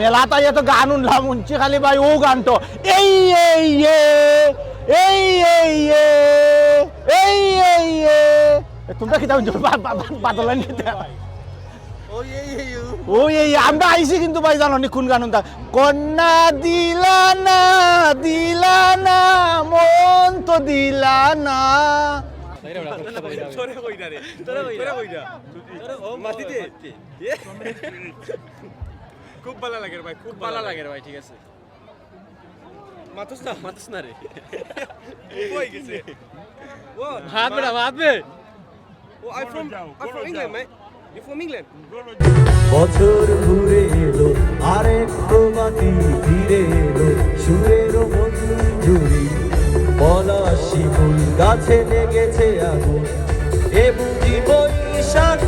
মেলা তাই এত গান উনলাম উনছি খালি ভাই ও গানটো এই এই এ এই এই এ এই এই এ। তোমরা কি তাও বাদলান ও। এই আমরা আইছি কিন্তু ভাই জানো নি কোন গান তা কন্যা দিলা না দিলা না মন তো দিলা না। তোরে কইরা রে তোরে কইরা কইরা। মাটিতে? খুব ভালো লাগে ভাই খুব ভালো লাগে। ভাই ঠিক আছে। মাতুস না মাতুস না রে কই গেছে। ও হাত বেড়া হাত বে। ও I from I from England man you from England বছর ঘুরে এলো আরেক প্রভাতি ফিরে এলো। সুরের মঞ্জুরি পলাশি ফুল গাছে লেগেছে আগুন। এ বুঝি বৈশাখ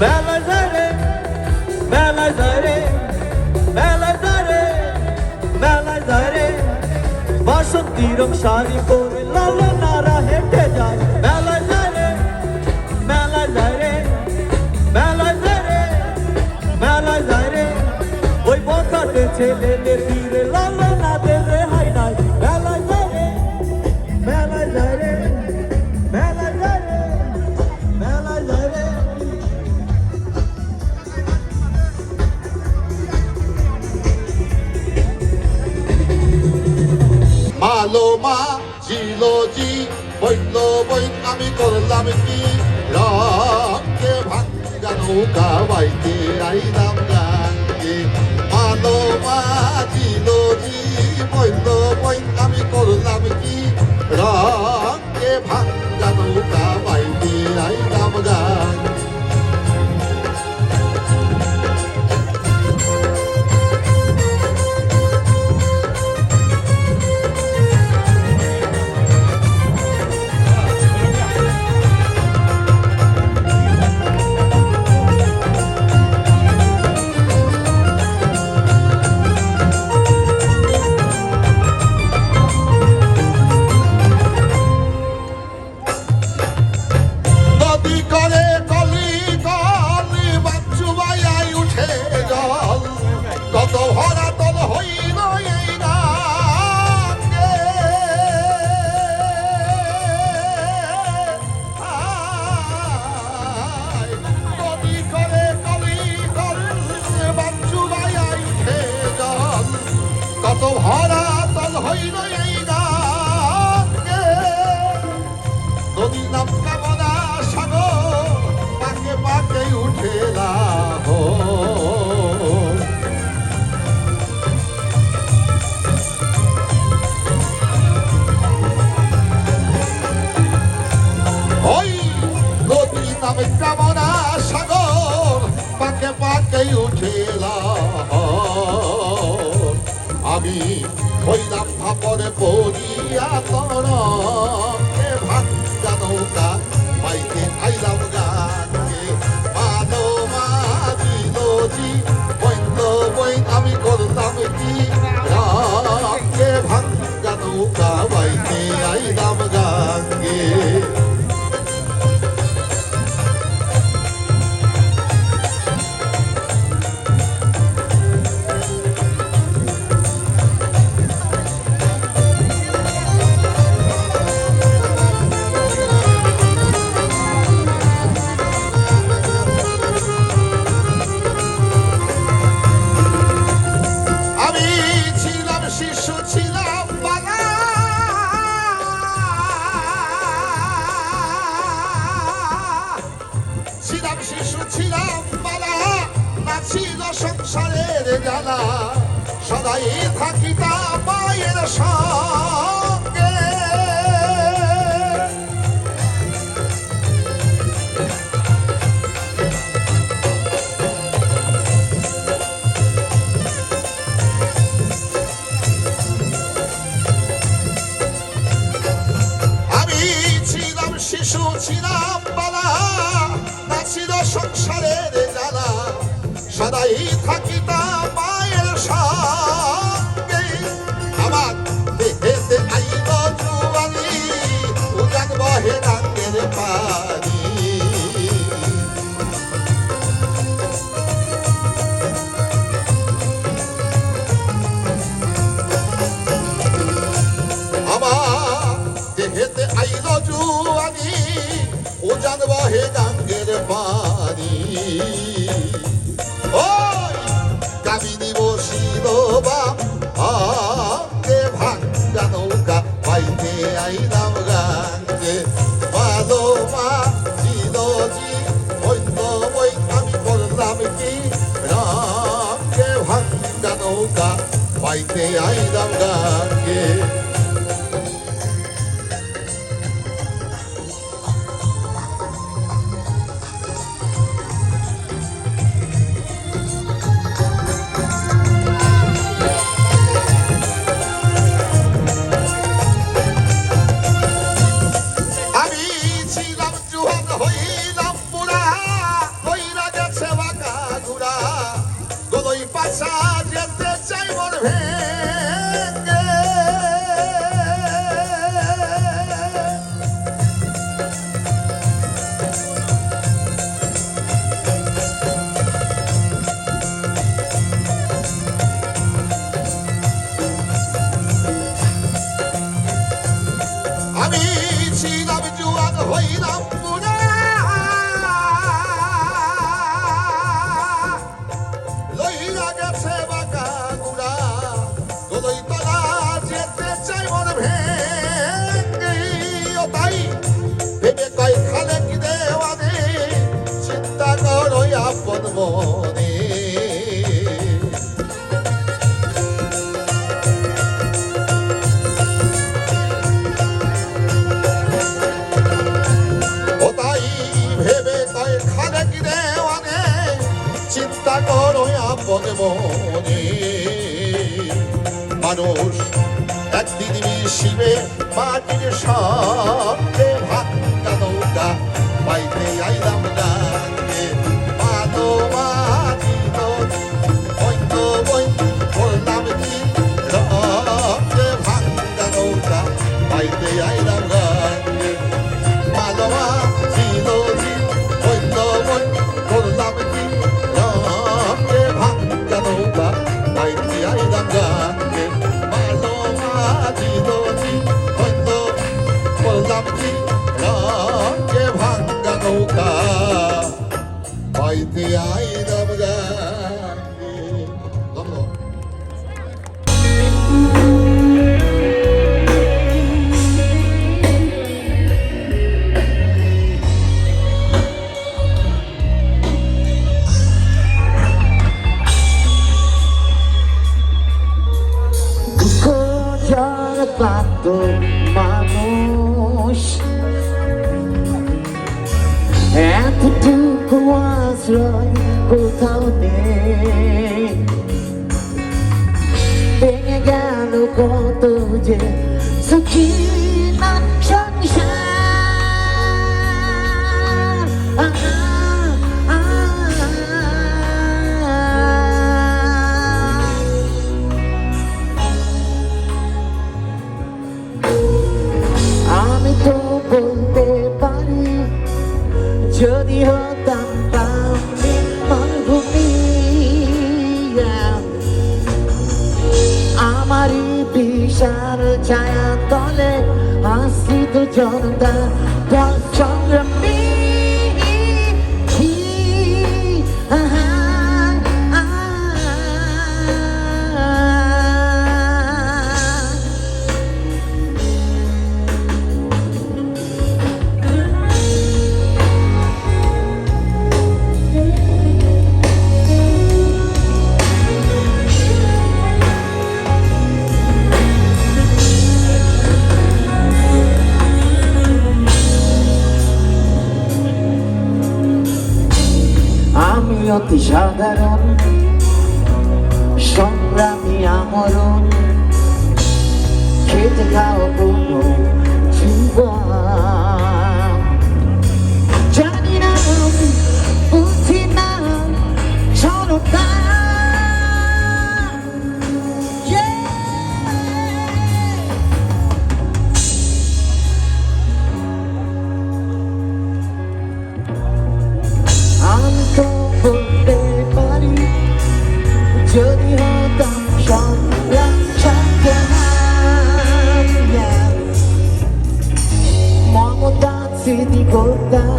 বেলা যায় রে বেলা যায় রে বেলা যায় রে বেলা যায় রে বাসন্তী রং শাড়ি পরে লাল নারা হেঁটে যায় মেলা যায় রে মেলা যায় রে মেলা যায় রে মেলা মালো মা ছিল জি। বৈল বই আমি করলাম কি? রঙে ভাঙ্গা নৌকা, বাইতে আইলাম গাঙ্গে মালো মা ছিল জি। বৈল বই আমি করলাম কি? রঙে ভাঙ্গা নৌকা, বাইতে আইলাম গাঙ্গে পড়িয়া তরকে থাকিতা পায়ের সঙ্গে প্রাণ বহে গাঙ্গের পানি ওই কামিনী বসিল বা ভাঙ্গা নৌকা পাইতে আইলাম গাঙ্গে ভালো মা ছিল জি আমি করলাম কি, রামকে ভাঙ্গা নৌকা পাইতে আইলাম গাঙ্গে মনে। চিন্তা করো আপন মনে। মানুষ একদিন শিবে মাটির সামনে। up. no go to jail. So keep. 的 অতি সাধারণ সংগ্রামী আমরণ খেতে খাওয়া কোনো জীবন। 난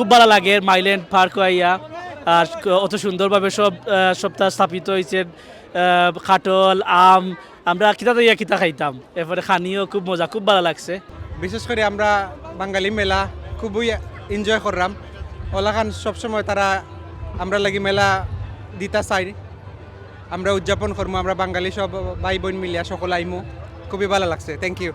খুব ভালো লাগে মাইল্যান্ড পার্ক আইয়া আর অত সুন্দরভাবে সব সপ্তাহ স্থাপিত হয়েছে খাটল, আম, আমরা কিতা ইয়া কিতা খাইতাম। এরপরে খানিও খুব মজা, খুব ভালো লাগছে। বিশেষ করে আমরা বাঙালি মেলা খুবই এনজয় করলাম। ওলাখান সবসময় তারা আমরা লাগি মেলা দিতা চাই। আমরা উদযাপন করব আমরা বাঙালি সব ভাই বোন মিলিয়া সকল আইমু। খুবই ভালো লাগছে থ্যাংক ইউ